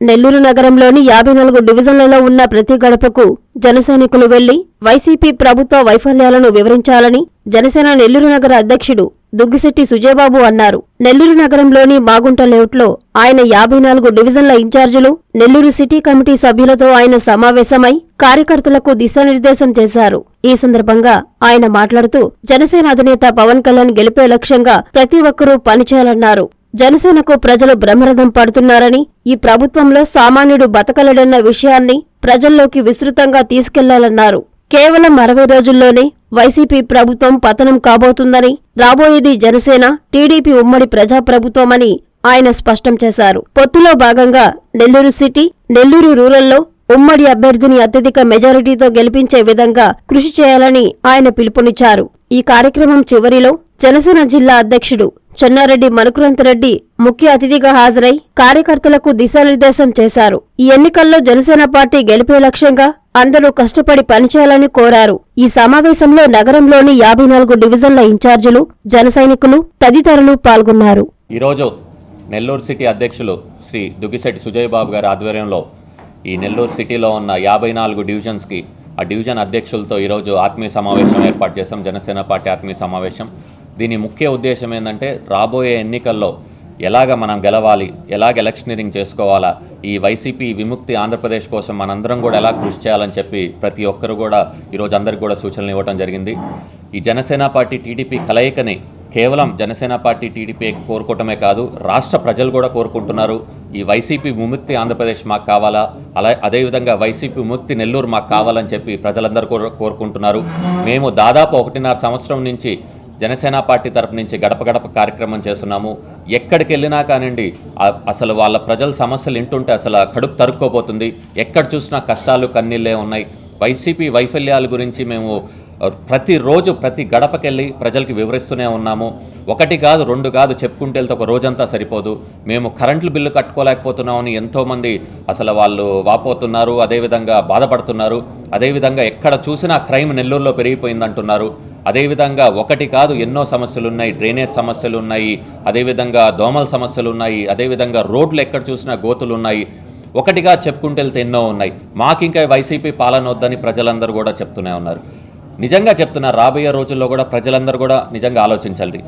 నెల్లూరు నగరంలోని యాభై నాలుగు డివిజన్లలో ఉన్న ప్రతి గడపకు జనసైనికులు వెళ్ళి వైసీపీ ప్రభుత్వ వైఫల్యాలను వివరించాలని జనసేన నెల్లూరు నగర అధ్యక్షుడు దుగ్గిశెట్టి సుజయబాబు అన్నారు. నెల్లూరు నగరంలోని మాగుంట లేఅవుట్లో ఆయన యాభై నాలుగు డివిజన్ల ఇన్ఛార్జీలు నెల్లూరు సిటీ కమిటీ సభ్యులతో ఆయన సమావేశమై కార్యకర్తలకు దిశానిర్దేశం చేశారు. ఈ సందర్భంగా ఆయన మాట్లాడుతూ జనసేన అధినేత పవన్ కళ్యాణ్ గెలిపే లక్ష్యంగా ప్రతి ఒక్కరూ పనిచేయాలన్నారు. జనసేనకు ప్రజలు బ్రహ్మరథం పడుతున్నారని ఈ ప్రభుత్వంలో సామాన్యుడు బతకలడన్న విషయాన్ని ప్రజల్లోకి విస్తృతంగా తీసుకెళ్ళాలన్నారు. కేవలం అరవై రోజుల్లోనే వైసీపీ ప్రభుత్వం పతనం కాబోతుందని రాబోయేది జనసేన టీడీపీ ఉమ్మడి ప్రజాప్రభుత్వమని ఆయన స్పష్టం చేశారు. పొత్తులో భాగంగా నెల్లూరు సిటీ నెల్లూరు రూరల్లో ఉమ్మడి అభ్యర్థిని అత్యధిక మెజారిటీతో గెలిపించే విధంగా కృషి చేయాలని ఆయన పిలుపునిచ్చారు. ఈ కార్యక్రమం చివరిలో జనసేన జిల్లా అధ్యక్షుడు చెన్నారెడ్డి మనుకురంతరెడ్డి ముఖ్య అతిథిగా హాజరై కార్యకర్తలకు దిశానిర్దేశం చేశారు. ఈ ఎన్నికల్లో జనసేన పార్టీ గెలిపే లక్ష్యంగా అందరూ కష్టపడి పనిచేయాలని కోరారు. ఈ సమావేశంలో నగరంలోని యాభై నాలుగు డివిజన్ల ఇన్ఛార్జీలు జనసైనికులు తదితరులు పాల్గొన్నారు. ఈరోజు నెల్లూరు సిటీ అధ్యక్షులు శ్రీ దుగ్గిశెట్టి సుజయ్ బాబు గారి ఆధ్వర్యంలో ఈ నెల్లూరు సిటీలో ఉన్న యాభై నాలుగు డివిజన్స్కి ఆ డివిజన్ అధ్యక్షులతో ఈరోజు ఆత్మీయ సమావేశం ఏర్పాటు చేశాం. జనసేన పార్టీ ఆత్మీయ సమావేశం. దీని ముఖ్య ఉద్దేశం ఏంటంటే రాబోయే ఎన్నికల్లో ఎలాగ మనం గెలవాలి ఎలాగ ఎలక్షనీరింగ్ చేసుకోవాలా ఈ వైసీపీ విముక్తి ఆంధ్రప్రదేశ్ కోసం మనందరం కూడా ఎలా కృషి చేయాలని చెప్పి ప్రతి ఒక్కరు కూడా ఈరోజు అందరికి కూడా సూచనలు ఇవ్వడం జరిగింది. ఈ జనసేన పార్టీ టీడీపీ కలయికని కేవలం జనసేన పార్టీ టీడీపీ కోరుకోవటమే కాదు రాష్ట్ర ప్రజలు కూడా కోరుకుంటున్నారు. ఈ వైసీపీ విముక్తి ఆంధ్రప్రదేశ్ మాకు కావాలా? అలా అదేవిధంగా వైసీపీ విముక్తి నెల్లూరు మాకు కావాలని చెప్పి ప్రజలందరూ కోరు- కోరుకుంటున్నారు. మేము దాదాపు ఒకటిన్నర సంవత్సరం నుంచి జనసేన పార్టీ తరపు నుంచి గడప గడప కార్యక్రమం చేస్తున్నాము. ఎక్కడికి వెళ్ళినా కానివ్వండి అసలు వాళ్ళ ప్రజల సమస్యలు వింటుంటే అసలు కడుపు తరుక్కోపోతుంది ఎక్కడ చూసినా కష్టాలు కన్నీళ్ళే ఉన్నాయి. వైసీపీ వైఫల్యాల గురించి మేము ప్రతిరోజు ప్రతి గడపకెళ్ళి ప్రజలకి వివరిస్తూనే ఉన్నాము. ఒకటి కాదు రెండు కాదు చెప్పుకుంటే వెళ్తే ఒక రోజంతా సరిపోదు. మేము కరెంట్లు బిల్లు కట్టుకోలేకపోతున్నామని ఎంతోమంది అసలు వాళ్ళు వాపోతున్నారు. అదేవిధంగా బాధపడుతున్నారు. అదేవిధంగా ఎక్కడ చూసినా క్రైమ్ నెల్లూరులో పెరిగిపోయిందంటున్నారు. అదేవిధంగా ఒకటి కాదు ఎన్నో సమస్యలు ఉన్నాయి డ్రైనేజ్ సమస్యలు ఉన్నాయి అదేవిధంగా దోమల సమస్యలు ఉన్నాయి అదేవిధంగా రోడ్లు ఎక్కడ చూసినా గోతులు ఉన్నాయి ఒకటిగా చెప్పుకుంటూ వెళ్తే ఎన్నో ఉన్నాయి. మాకు ఇంకా వైసీపీ పాలన వద్దని ప్రజలందరూ కూడా చెప్తూనే ఉన్నారు. నిజంగా చెప్తున్నా రాబోయే రోజుల్లో కూడా ప్రజలందరూ కూడా నిజంగా ఆలోచించాలి.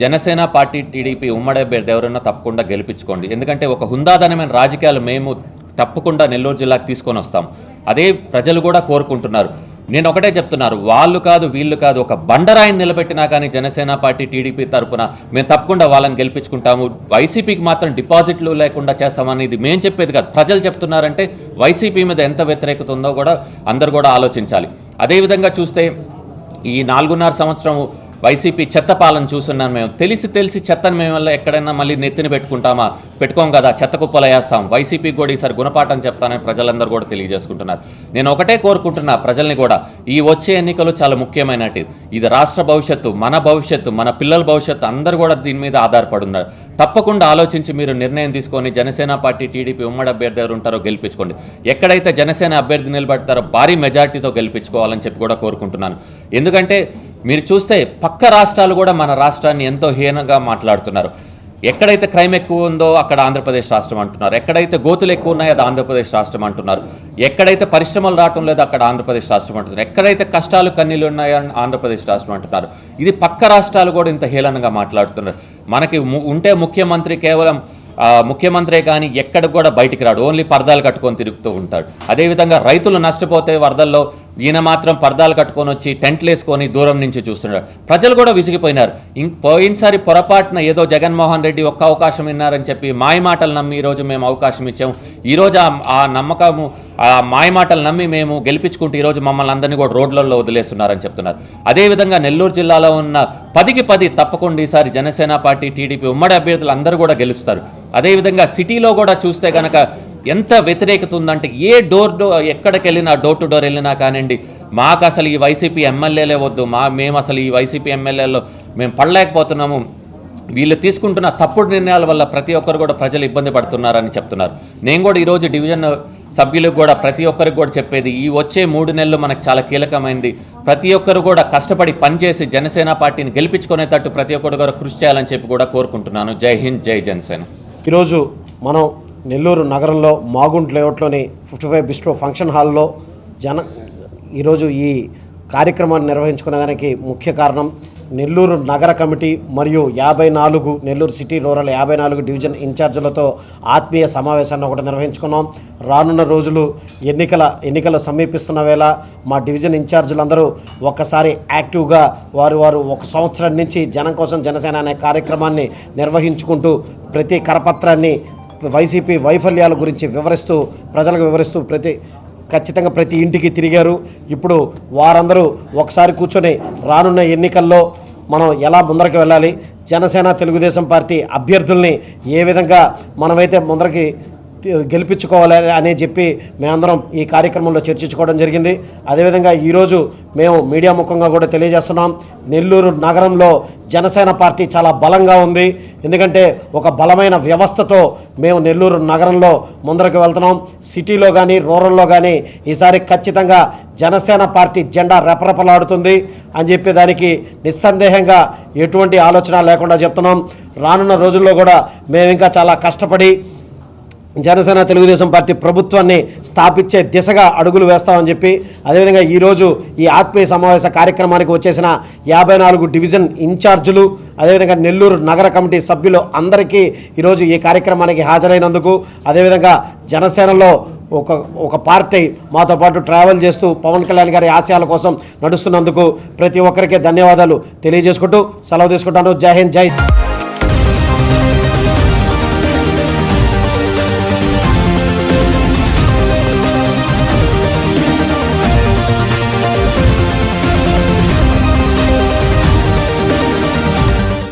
జనసేన పార్టీ టీడీపీ ఉమ్మడి అభ్యర్థి ఎవరైనా తప్పకుండా గెలిపించుకోండి. ఎందుకంటే ఒక హుందాదనమైన రాజకీయాలు మేము తప్పకుండా నెల్లూరు జిల్లాకు తీసుకొని వస్తాం. అదే ప్రజలు కూడా కోరుకుంటున్నారు. నేను ఒకటే చెప్తున్నారు వాళ్ళు కాదు వీళ్ళు కాదు ఒక బండరాయిని నిలబెట్టినా కానీ జనసేన పార్టీ టీడీపీ తరపున మేము తప్పకుండా వాళ్ళని గెలిపించుకుంటాము. వైసీపీకి మాత్రం డిపాజిట్లు లేకుండా చేస్తామని ఇది మేము చెప్పేది కాదు. ప్రజలు చెప్తున్నారంటే వైసీపీ మీద ఎంత వ్యతిరేకత ఉందో కూడా అందరు కూడా ఆలోచించాలి. అదేవిధంగా చూస్తే ఈ నాలుగున్నర సంవత్సరం వైసీపీ చెత్త పాలన చూస్తున్నాను మేము. తెలిసి తెలిసి చెత్తను మేము ఎక్కడైనా మళ్ళీ నెత్తిన పెట్టుకుంటామా? పెట్టుకోం కదా చెత్త కుప్పలు వేస్తాం. వైసీపీకి కూడా ఈసారి గుణపాఠం చెప్తానని ప్రజలందరూ కూడా తెలియజేసుకుంటున్నారు. నేను ఒకటే కోరుకుంటున్నా ప్రజల్ని కూడా ఈ వచ్చే ఎన్నికలు చాలా ముఖ్యమైనటి. ఇది రాష్ట్ర భవిష్యత్తు మన భవిష్యత్తు మన పిల్లల భవిష్యత్తు అందరూ కూడా దీని మీద ఆధారపడి ఉన్నారు. తప్పకుండా ఆలోచించి మీరు నిర్ణయం తీసుకొని జనసేన పార్టీ టీడీపీ ఉమ్మడి అభ్యర్థి ఎవరు ఉంటారో గెలిపించుకోండి. ఎక్కడైతే జనసేన అభ్యర్థి నిలబడతారో భారీ మెజార్టీతో గెలిపించుకోవాలని చెప్పి కూడా కోరుకుంటున్నాను. ఎందుకంటే మీరు చూస్తే పక్క రాష్ట్రాలు కూడా మన రాష్ట్రాన్ని ఎంతో హీనంగా మాట్లాడుతున్నారు. ఎక్కడైతే క్రైమ్ ఎక్కువ ఉందో అక్కడ ఆంధ్రప్రదేశ్ రాష్ట్రం అంటున్నారు. ఎక్కడైతే గోతులు ఎక్కువ ఉన్నాయో అది ఆంధ్రప్రదేశ్ రాష్ట్రం అంటున్నారు. ఎక్కడైతే పరిశ్రమలు రావటం లేదో అక్కడ ఆంధ్రప్రదేశ్ రాష్ట్రం అంటున్నారు. ఎక్కడైతే కష్టాలు కన్నీళ్ళు ఉన్నాయో అని ఆంధ్రప్రదేశ్ రాష్ట్రం అంటున్నారు. ఇది పక్క రాష్ట్రాలు కూడా ఇంత హేళనగా మాట్లాడుతున్నారు. మనకి ము- ఉంటే ముఖ్యమంత్రి కేవలం ముఖ్యమంత్రే కానీ ఎక్కడికి కూడా బయటికి రాడు. ఓన్లీ పరదాలు కట్టుకొని తిరుగుతూ ఉంటాడు. అదేవిధంగా రైతులు నష్టపోతే వరదల్లో ఈయన మాత్రం పర్దాలు కట్టుకొని వచ్చి టెంట్లు వేసుకొని దూరం నుంచి చూస్తున్నాడు. ప్రజలు కూడా విసిగిపోయినారు. ఇంక పోయినసారి పొరపాటున ఏదో జగన్మోహన్ రెడ్డి ఒక్క అవకాశం ఇన్నారని చెప్పి మాయ మాటలు నమ్మి ఈరోజు మేము అవకాశం ఇచ్చాము. ఈరోజు ఆ- నమ్మకము ఆ మాయ మాటలు నమ్మి మేము గెలిపించుకుంటూ ఈరోజు మమ్మల్ని అందరినీ కూడా రోడ్లలో వదిలేస్తున్నారని చెప్తున్నారు. అదేవిధంగా నెల్లూరు జిల్లాలో ఉన్న పదికి పది తప్పకుండా ఈసారి జనసేన పార్టీ టీడీపీ ఉమ్మడి అభ్యర్థులు అందరూ కూడా గెలుస్తారు. అదేవిధంగా సిటీలో కూడా చూస్తే కనుక ఎంత వ్యతిరేకత ఉందంటే ఏ డోర్ డోర్ ఎక్కడికి వెళ్ళినా డోర్ టు డోర్ వెళ్ళినా కానివ్వండి మాకు అసలు ఈ వైసీపీ ఎమ్మెల్యేలే వద్దు మా మేము అసలు ఈ వైసీపీ ఎమ్మెల్యేలో మేము పడలేకపోతున్నాము. వీళ్ళు తీసుకుంటున్న తప్పుడు నిర్ణయాల వల్ల ప్రతి ఒక్కరు కూడా ప్రజలు ఇబ్బంది పడుతున్నారని చెప్తున్నారు. నేను కూడా ఈరోజు డివిజన్ సభ్యులకు కూడా ప్రతి ఒక్కరికి కూడా చెప్పేది ఈ వచ్చే మూడు నెలలు మనకు చాలా కీలకమైంది. ప్రతి ఒక్కరు కూడా కష్టపడి పనిచేసి జనసేన పార్టీని గెలిపించుకునేటట్టు ప్రతి ఒక్కరు కూడా కృషి చేయాలని చెప్పి కూడా కోరుకుంటున్నాను. జై హింద్ జై జనసేన. ఈరోజు మనం నెల్లూరు నగరంలో మాగుంట్ లేఅవుట్లోని ఫిఫ్టీ ఫైవ్ బిస్ట్రో ఫంక్షన్ హాల్లో జన ఈరోజు ఈ కార్యక్రమాన్ని నిర్వహించుకునేదానికి ముఖ్య కారణం నెల్లూరు నగర కమిటీ మరియు యాభై నాలుగు నెల్లూరు సిటీ రూరల్ యాభై నాలుగు డివిజన్ ఇన్ఛార్జీలతో ఆత్మీయ సమావేశాన్ని ఒకటి నిర్వహించుకున్నాం. రానున్న రోజులు ఎన్నికల ఎన్నికలు సమీపిస్తున్న వేళ మా డివిజన్ ఇన్ఛార్జీలందరూ ఒక్కసారి యాక్టివ్గా వారు వారు ఒక సంవత్సరం నుంచి జనం కోసం జనసేన అనే కార్యక్రమాన్ని నిర్వహించుకుంటూ ప్రతి కరపత్రాన్ని వైసీపీ వైఫల్యాల గురించి వివరిస్తూ ప్రజలకు వివరిస్తూ ప్రతి ఖచ్చితంగా ప్రతి ఇంటికి తిరిగారు. ఇప్పుడు వారందరూ ఒకసారి కూర్చొని రానున్న ఎన్నికల్లో మనం ఎలా ముందరకు వెళ్ళాలి? జనసేన తెలుగుదేశం పార్టీ అభ్యర్థుల్ని ఏ విధంగా మనమైతే ముందరికి గెలిపించుకోవాలి అని చెప్పి మేమందరం ఈ కార్యక్రమంలో చర్చించుకోవడం జరిగింది. అదేవిధంగా ఈరోజు మేము మీడియా ముఖంగా కూడా తెలియజేస్తున్నాం. నెల్లూరు నగరంలో జనసేన పార్టీ చాలా బలంగా ఉంది. ఎందుకంటే ఒక బలమైన వ్యవస్థతో మేము నెల్లూరు నగరంలో ముందరకు వెళ్తున్నాం. సిటీలో కానీ రూరల్లో కానీ ఈసారి ఖచ్చితంగా జనసేన పార్టీ జెండా రెపరెపలాడుతుంది అని చెప్పి దానికి నిస్సందేహంగా ఎటువంటి ఆలోచన లేకుండా చెప్తున్నాం. రానున్న రోజుల్లో కూడా మేము ఇంకా చాలా కష్టపడి జనసేన తెలుగుదేశం పార్టీ ప్రభుత్వాన్ని స్థాపించే దిశగా అడుగులు వేస్తామని చెప్పి అదేవిధంగా ఈరోజు ఈ ఆత్మీయ సమావేశ కార్యక్రమానికి వచ్చేసిన యాభై నాలుగు డివిజన్ ఇన్ఛార్జీలు అదేవిధంగా నెల్లూరు నగర కమిటీ సభ్యులు అందరికీ ఈరోజు ఈ కార్యక్రమానికి హాజరైనందుకు అదేవిధంగా జనసేనలో ఒక ఒక పార్టీ మాతో పాటు ట్రావెల్ చేస్తూ పవన్ కళ్యాణ్ గారి ఆశయాల కోసం నడుస్తున్నందుకు ప్రతి ఒక్కరికి ధన్యవాదాలు తెలియజేసుకుంటూ సెలవు తీసుకుంటాను. జై హింద్ జై